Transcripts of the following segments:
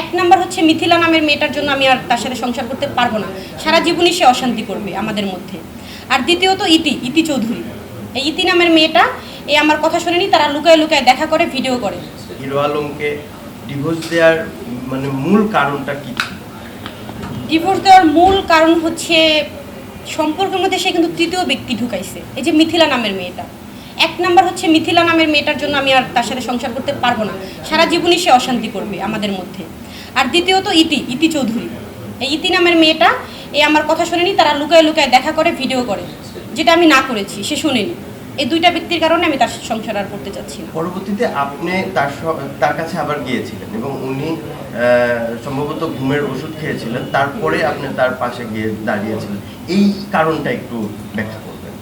এক নাম্বার হচ্ছে মিথিলা নামের মেয়েটার জন্য আমি আর তার সাথে সংসার করতে পারব না। সারা জীবনই সে অশান্তি করবে আমাদের মধ্যে। আর দ্বিতীয়ত ইতি ইতি চৌধুরী। এই ইতি নামের মেয়েটা এই আমার কথা শুনেনি তারা লুকায় লুকায় দেখা করে ভিডিও করে। হিরো আলমকে ডিভোর্স দেওয়ার মানে মূল কারণটা কি ডিভোর্স দেওয়ার মূল কারণ হচ্ছে সম্পর্কের মধ্যে সে কিন্তু তৃতীয় ব্যক্তি ঢুকাইছে। এই যে মিথিলা নামের মেয়েটা। এক নাম্বার হচ্ছে মিথিলা নামের মেয়েটার জন্য আমি আর তার সাথে সংসার করতে পারব না। সারা জীবনই সে অশান্তি করবে আমাদের মধ্যে। আর দ্বিতীয়ত ইতি ইতি চৌধুরী। এই ইতি নামের মেয়েটা এই আমার কথা শুনেনি তারা লুকায় লুকায় দেখা করে ভিডিও করে যেটা আমি না করেছি সে শুনেনি। এই দুইটা ব্যক্তির কারণে আমি তার সংসার আর করতে চাচ্ছি না। পরবর্তীতে আপনি তার তার কাছে আবার গিয়েছিলেন এবং উনি সম্ভবত ঘুমের ওষুধ খেয়েছিলেন তারপরে আপনি তার পাশে গিয়ে দাঁড়িয়েছিলেন। এই কারণটা একটু ব্যাখ্যা করবেন।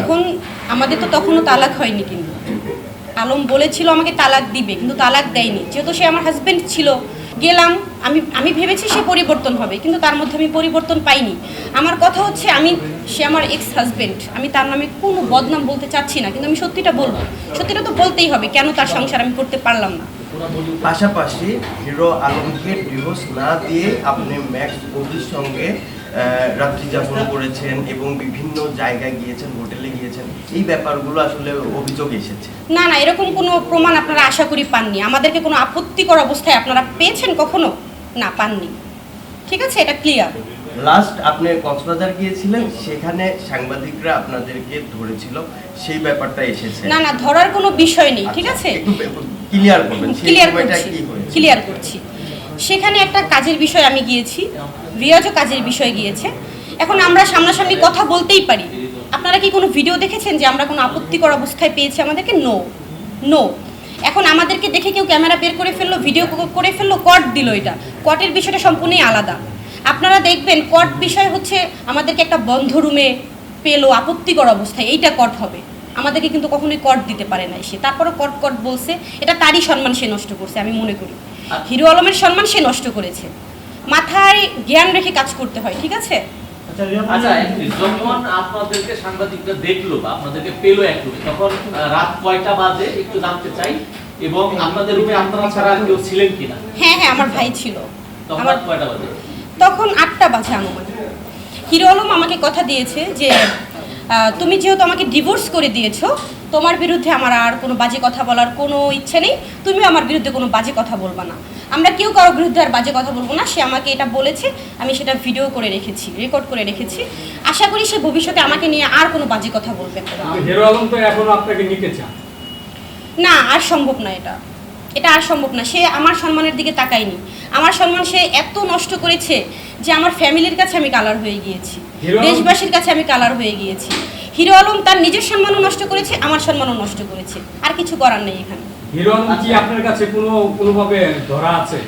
এখন আমাদের তো তখনও তালাক হয়নি কিন্তু। আলম বলেছিল আমাকে তালাক দিবে কিন্তু তালাক দেয়নি। যেহেতু সে আমার হাজবেন্ড ছিল গেলাম, আমি আমি ভেবেছি সে পরিবর্তন হবে, কিন্তু তার মধ্যে আমি পরিবর্তন পাইনি। আমার কথা হচ্ছে, আমি, সে আমার এক্স হাজব্যান্ড আমি তার নামে কোনো বদনাম বলতে চাচ্ছি না, কিন্তু আমি সত্যিটা বলব। সত্যিটা তো বলতেই হবে, কেন তার সংসার আমি করতে পারলাম না? পাশাপাশি হিরো আলমকে ডিভোর্স না দিয়ে আপনি ম্যাক্স বৌদির সঙ্গে রাত্রি যাপন করেছেন এবং বিভিন্ন জায়গায় গিয়েছেন হোটেলে গিয়েছেন এই ব্যাপারগুলো আসলে অভিযোগ এসেছে। না না এরকম কোনো প্রমাণ আপনারা আশা করি পাননি। আমাদেরকে কোনো আপত্তিকর অবস্থায় আপনারা পেয়েছেন কখনো? না পাননি। ঠিক আছে এটা ক্লিয়ার লাস্ট আপনি কক্সবাজার গিয়েছিলেন সেখানে সাংবাদিকরা আপনাদেরকে ধরেছিল সেই ব্যাপারটা এসেছে। না না ধরার কোনো বিষয় নেই ঠিক আছে? ক্লিয়ার করবেন ক্লিয়ার করছি ক্লিয়ার করছি। সেখানে একটা কাজের বিষয় আমি গিয়েছি। রিয়াজও কাজের বিষয় গিয়েছে। এখন আমরা সামনাসামনি কথা বলতেই পারি। আপনারা কি কোনো ভিডিও দেখেছেন যে আমরা কোনো আপত্তিকর অবস্থায় পেয়েছি আমাদেরকে? নো নো এখন আমাদেরকে দেখে কেউ ক্যামেরা বের করে ফেলল ভিডিও করে ফেলল কট দিল এটা। কটের বিষয়টা সম্পূর্ণই আলাদা। আপনারা দেখবেন কট বিষয় হচ্ছে আমাদেরকে একটা বন্ধ রুমে পেল আপত্তিকর অবস্থায়। এইটা কট হবে। আমাদেরকে কিন্তু কখনোই কট দিতে পারে না সে। তারপরও কট কট বলছে এটা তারই সম্মান সে নষ্ট করছে আমি মনে করি। হিরো আলমের সম্মান সে নষ্ট করেছে। মাথায় জ্ঞান রেখে কাজ করতে হয় ঠিক আছে? আচ্ছা যখন আপনাদেরকে সাংবাদিকরা দেখল বা আপনাদেরকে পেল এক রুমে তখন রাত কয়টা বাজে একটু জানতে চাই এবং আপনাদের রুমে আপনারা ছাড়া কেউ ছিলেন কিনা? হ্যাঁ হ্যাঁ আমার ভাই ছিল। তখন কয়টা বাজে? তখন আটটা বাজে আনুমানিক। হিরো আলম আমাকে কথা দিয়েছে যে তুমি যেহেতু আমাকে ডিভোর্স করে দিয়েছ তোমার বিরুদ্ধে আমার আর কোনো বাজে কথা বলার কোনো ইচ্ছে নেই। তুমিও আমার বিরুদ্ধে কোনো বাজে কথা বলবা না। আমরা কেউ কারোর বিরুদ্ধে আর বাজে কথা বলব না। সে আমাকে এটা বলেছে আমি সেটা ভিডিও করে রেখেছি রেকর্ড করে রেখেছি। আশা করি সে ভবিষ্যতে আমাকে নিয়ে আর কোনো বাজে কথা বলবে না আর সম্ভব না এটা। এটা আর সম্ভব না। সে আমার সম্মানের দিকে তাকায়নি। আমার সম্মান সে এত নষ্ট করেছে যে আমার ফ্যামিলির কাছে আমি কালার হয়ে গিয়েছি দেশবাসীর কাছে আমি কালার হয়ে গিয়েছি। হিরো আলম তার নিজের সম্মানও নষ্ট করেছে আমার সম্মানও নষ্ট করেছে। আর কিছু করার নেই এখানে। হিরো আলম কি আপনার কাছে কোনো কোনোভাবে ধরা আছে?